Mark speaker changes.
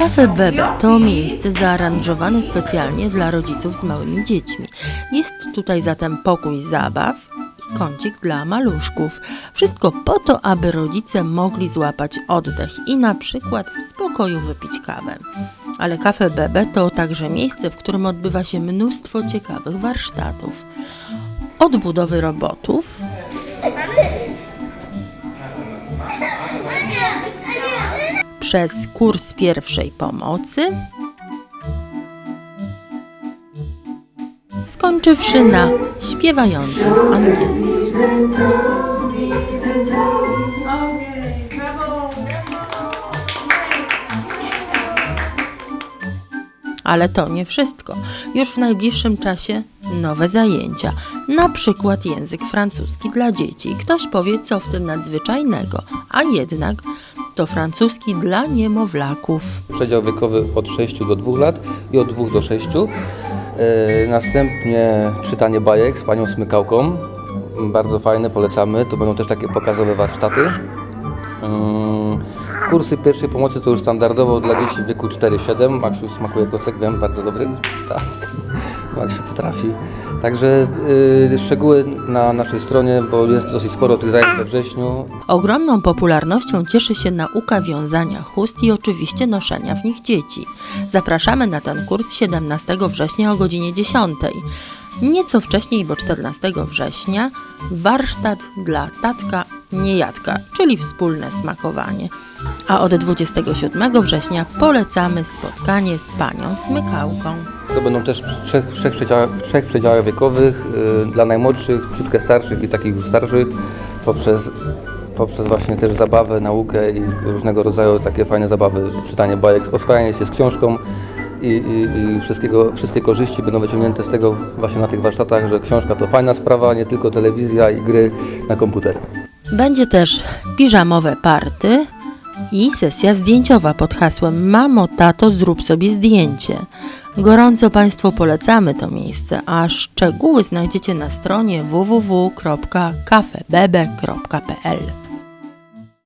Speaker 1: Cafe Bebe to miejsce zaaranżowane specjalnie dla rodziców z małymi dziećmi. Jest tutaj zatem pokój zabaw i kącik dla maluszków. Wszystko po to, aby rodzice mogli złapać oddech i na przykład w spokoju wypić kawę. Ale Cafe Bebe to także miejsce, w którym odbywa się mnóstwo ciekawych warsztatów. Od budowy robotów, przez kurs pierwszej pomocy, skończywszy na śpiewającym angielski. Ale to nie wszystko. Już w najbliższym czasie nowe zajęcia, na przykład język francuski dla dzieci. Ktoś powie, co w tym nadzwyczajnego, a jednak to francuski dla niemowlaków.
Speaker 2: Przedział wiekowy od 6 do 2 lat i od 2 do 6. E, Następnie czytanie bajek z panią Smykałką. Bardzo fajne, polecamy. To będą też takie pokazowe warsztaty. Mm, Kursy pierwszej pomocy to już standardowo dla dzieci w wieku 4-7. Maksiu smakuje klocek, wiem, bardzo dobry. Tak, Maksiu potrafi. Także y, szczegóły na naszej stronie, bo jest dosyć sporo tych zajęć we wrześniu.
Speaker 1: Ogromną popularnością cieszy się nauka wiązania chust i oczywiście noszenia w nich dzieci. Zapraszamy na ten kurs 17 września o godzinie 10. Nieco wcześniej, bo 14 września, warsztat dla tatka niejadka, czyli wspólne smakowanie. A od 27 września polecamy spotkanie z panią Smykałką.
Speaker 2: To będą też w trzech, trzech, przedziałach, trzech przedziałach wiekowych y, dla najmłodszych, ciutkę starszych i takich już starszych poprzez, poprzez właśnie też zabawę, naukę i różnego rodzaju takie fajne zabawy, czytanie bajek, oswajanie się z książką i, i, i wszystkiego, wszystkie korzyści będą wyciągnięte z tego właśnie na tych warsztatach, że książka to fajna sprawa, nie tylko telewizja i gry na komputer.
Speaker 1: Będzie też piżamowe party i sesja zdjęciowa pod hasłem Mamo, tato, zrób sobie zdjęcie. Gorąco Państwu polecamy to miejsce, a szczegóły znajdziecie na stronie www.kafebebe.pl.